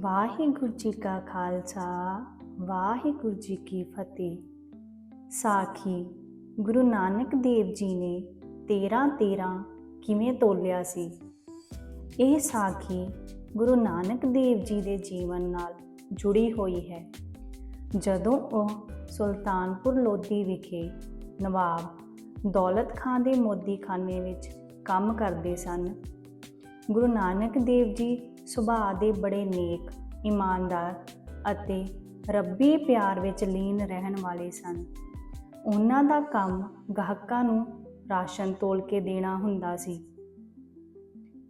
ਵਾਹਿਗੁਰੂ ਜੀ ਕਾ ਖਾਲਸਾ, ਵਾਹਿਗੁਰੂ ਜੀ ਕੀ ਫਤਿਹ। ਸਾਖੀ, ਗੁਰੂ ਨਾਨਕ ਦੇਵ ਜੀ ਨੇ 13 13 ਕਿਵੇਂ ਤੋਲਿਆ ਸੀ? ਇਹ ਸਾਖੀ ਗੁਰੂ ਨਾਨਕ ਦੇਵ ਜੀ ਦੇ ਜੀਵਨ ਨਾਲ ਜੁੜੀ ਹੋਈ ਹੈ। ਜਦੋਂ ਉਹ ਸੁਲਤਾਨਪੁਰ ਲੋਧੀ ਵਿਖੇ ਨਵਾਬ ਦੌਲਤ ਖਾਨ ਦੇ ਮੋਦੀਖਾਨੇ ਵਿੱਚ ਕੰਮ ਕਰਦੇ ਸਨ, ਗੁਰੂ ਨਾਨਕ ਦੇਵ ਜੀ ਸੁਭਾਅ ਦੇ ਬੜੇ ਨੇਕ, ਇਮਾਨਦਾਰ ਅਤੇ ਰੱਬੀ ਪਿਆਰ ਵਿੱਚ ਲੀਨ ਰਹਿਣ ਵਾਲੇ ਸਨ। ਉਹਨਾਂ ਦਾ ਕੰਮ ਗਾਹਕਾਂ ਨੂੰ ਰਾਸ਼ਨ ਤੋਲ ਕੇ ਦੇਣਾ ਹੁੰਦਾ ਸੀ।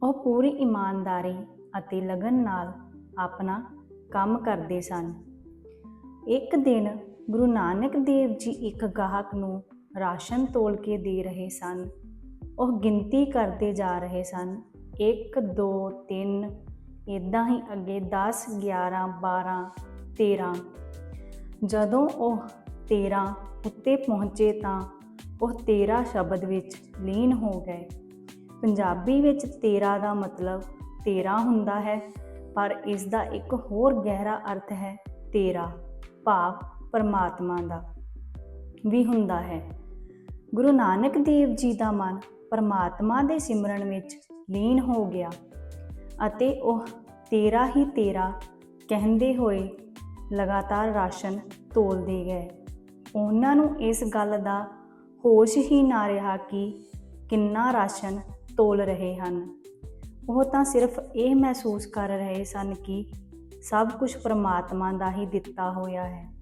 ਉਹ ਪੂਰੀ ਇਮਾਨਦਾਰੀ ਅਤੇ ਲਗਨ ਨਾਲ ਆਪਣਾ ਕੰਮ ਕਰਦੇ ਸਨ। ਇੱਕ ਦਿਨ ਗੁਰੂ ਨਾਨਕ ਦੇਵ ਜੀ ਇੱਕ ਗਾਹਕ ਨੂੰ ਰਾਸ਼ਨ ਤੋਲ ਕੇ ਦੇ ਰਹੇ ਸਨ। ਉਹ ਗਿਣਤੀ ਕਰਦੇ ਜਾ ਰਹੇ ਸਨ। 1 2 3 ਇਦਾਂ ਹੀ ਅੱਗੇ 10 11 12 13 ਜਦੋਂ ਉਹ 13 ਉੱਤੇ ਪਹੁੰਚੇ ਤਾਂ ਉਹ 13 ਸ਼ਬਦ ਵਿੱਚ ਲੀਨ ਹੋ ਗਏ। ਪੰਜਾਬੀ ਵਿੱਚ 13 ਦਾ ਮਤਲਬ 13 ਹੁੰਦਾ ਹੈ, ਪਰ ਇਸ ਦਾ ਇੱਕ ਹੋਰ ਗਹਿਰਾ ਅਰਥ ਹੈ ਤੇਰਾ, ਭਾਵ ਪਰਮਾਤਮਾ ਦਾ ਵੀ ਹੁੰਦਾ ਹੈ। ਗੁਰੂ ਨਾਨਕ ਦੇਵ ਜੀ ਦਾ ਮਨ ਪਰਮਾਤਮਾ ਦੇ ਸਿਮਰਨ ਵਿੱਚ ਲੀਨ ਹੋ ਗਿਆ। ਅਤੇ ਉਹ ਤੇਰਾ ਹੀ ਤੇਰਾ ਕਹਿੰਦੇ ਹੋਏ ਲਗਾਤਾਰ ਰਾਸ਼ਨ ਤੋਲਦੇ ਗਏ। ਉਹਨਾਂ ਨੂੰ ਇਸ ਗੱਲ ਦਾ ਹੋਸ਼ ਹੀ ਨਾ ਰਿਹਾ ਕਿ ਕਿੰਨਾ ਰਾਸ਼ਨ ਤੋਲ ਰਹੇ ਹਨ। ਉਹ ਤਾਂ ਸਿਰਫ ਇਹ ਮਹਿਸੂਸ ਕਰ ਰਹੇ ਸਨ ਕਿ ਸਭ ਕੁਝ ਪ੍ਰਮਾਤਮਾ ਦਾ ਹੀ ਦਿੱਤਾ ਹੋਇਆ ਹੈ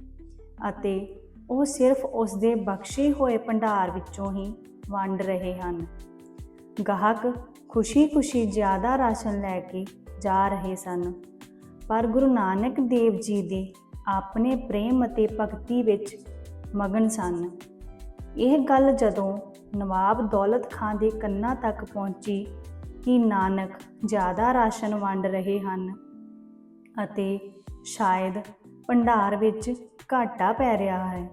ਅਤੇ ਉਹ ਸਿਰਫ ਉਸ ਦੇ ਬਖਸ਼ੇ ਹੋਏ ਭੰਡਾਰ ਵਿੱਚੋਂ ਹੀ ਵੰਡ ਰਹੇ ਹਨ। ਗਾਹਕ ਖੁਸ਼ੀ-ਖੁਸ਼ੀ ਜ਼ਿਆਦਾ ਰਾਸ਼ਨ ਲੈ ਕੇ ਜਾ ਰਹੇ ਸਨ। ਪਰ ਗੁਰੂ ਨਾਨਕ ਦੇਵ ਜੀ ਦੇ ਆਪਣੇ ਪ੍ਰੇਮ ਅਤੇ ਭਗਤੀ ਵਿੱਚ ਮਗਨ ਸਨ। ਇਹ ਗੱਲ ਜਦੋਂ ਨਵਾਬ ਦੌਲਤ ਖਾਨ ਦੇ ਕੰਨਾਂ ਤੱਕ ਪਹੁੰਚੀ ਕਿ ਨਾਨਕ ਜ਼ਿਆਦਾ ਰਾਸ਼ਨ ਵੰਡ ਰਹੇ ਹਨ ਅਤੇ ਸ਼ਾਇਦ ਭੰਡਾਰ ਵਿੱਚ ਘਾਟਾ ਪੈ ਰਿਹਾ ਹੈ,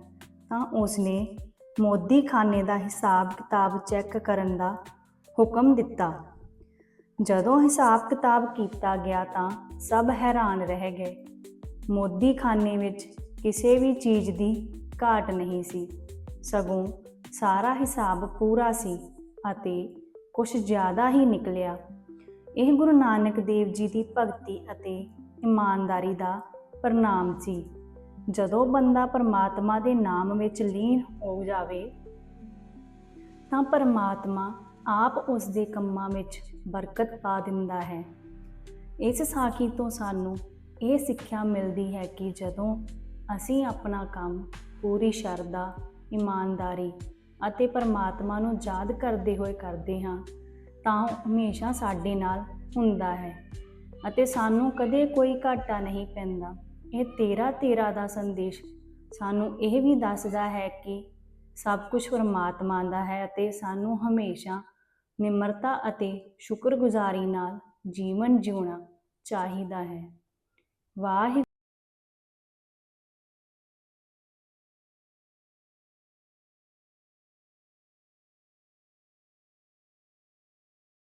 ਤਾਂ ਉਸਨੇ ਮੋਦੀ ਖਾਨੇ ਦਾ ਹਿਸਾਬ ਕਿਤਾਬ ਚੈੱਕ ਕਰਨ ਦਾ ਹੁਕਮ ਦਿੱਤਾ। ਜਦੋਂ ਹਿਸਾਬ ਕਿਤਾਬ ਕੀਤਾ ਗਿਆ ਤਾਂ ਸਭ ਹੈਰਾਨ ਰਹਿ ਗਏ। ਮੋਦੀ ਖਾਨੇ ਵਿੱਚ ਕਿਸੇ ਵੀ ਚੀਜ਼ ਦੀ ਘਾਟ ਨਹੀਂ ਸੀ। ਸਗੋਂ ਸਾਰਾ ਹਿਸਾਬ ਪੂਰਾ ਸੀ ਅਤੇ ਕੁਝ ਜ਼ਿਆਦਾ ਹੀ ਨਿਕਲਿਆ। ਇਹ ਗੁਰੂ ਨਾਨਕ ਦੇਵ ਜੀ ਦੀ ਭਗਤੀ ਅਤੇ ਇਮਾਨਦਾਰੀ ਦਾ ਪ੍ਰਣਾਮ ਸੀ। ਜਦੋਂ ਬੰਦਾ ਪਰਮਾਤਮਾ ਦੇ ਨਾਮ ਵਿੱਚ ਲੀਨ ਹੋ ਜਾਵੇ ਤਾਂ ਪਰਮਾਤਮਾ ਆਪ ਉਸ ਦੇ ਕੰਮਾਂ ਵਿੱਚ ਬਰਕਤ ਪਾ ਦਿੰਦਾ ਹੈ। ਇਸ ਸਾਖੀ ਤੋਂ ਸਾਨੂੰ ਇਹ ਸਿੱਖਿਆ ਮਿਲਦੀ ਹੈ ਕਿ ਜਦੋਂ ਅਸੀਂ ਆਪਣਾ ਕੰਮ ਪੂਰੀ ਸ਼ਰਧਾ, ਇਮਾਨਦਾਰੀ ਅਤੇ ਪਰਮਾਤਮਾ ਨੂੰ ਯਾਦ ਕਰਦੇ ਹੋਏ ਕਰਦੇ ਹਾਂ, ਤਾਂ ਹਮੇਸ਼ਾ ਸਾਡੇ ਨਾਲ ਹੁੰਦਾ ਹੈ ਅਤੇ ਸਾਨੂੰ ਕਦੇ ਕੋਈ ਘਾਟਾ ਨਹੀਂ ਪੈਂਦਾ। ਇਹ ਤੇਰਾ ਤੇਰਾ ਦਾ ਸੰਦੇਸ਼ ਸਾਨੂੰ ਇਹ ਵੀ ਦੱਸਦਾ ਹੈ ਕਿ ਸਭ ਕੁਝ ਪਰਮਾਤਮਾ ਦਾ ਹੈ ਅਤੇ ਸਾਨੂੰ ਹਮੇਸ਼ਾ ਨਿਮਰਤਾ ਅਤੇ ਸ਼ੁਕਰਗੁਜ਼ਾਰੀ ਨਾਲ ਜੀਵਨ ਜਿਉਣਾ ਚਾਹੀਦਾ ਹੈ। ਵਾਹਿ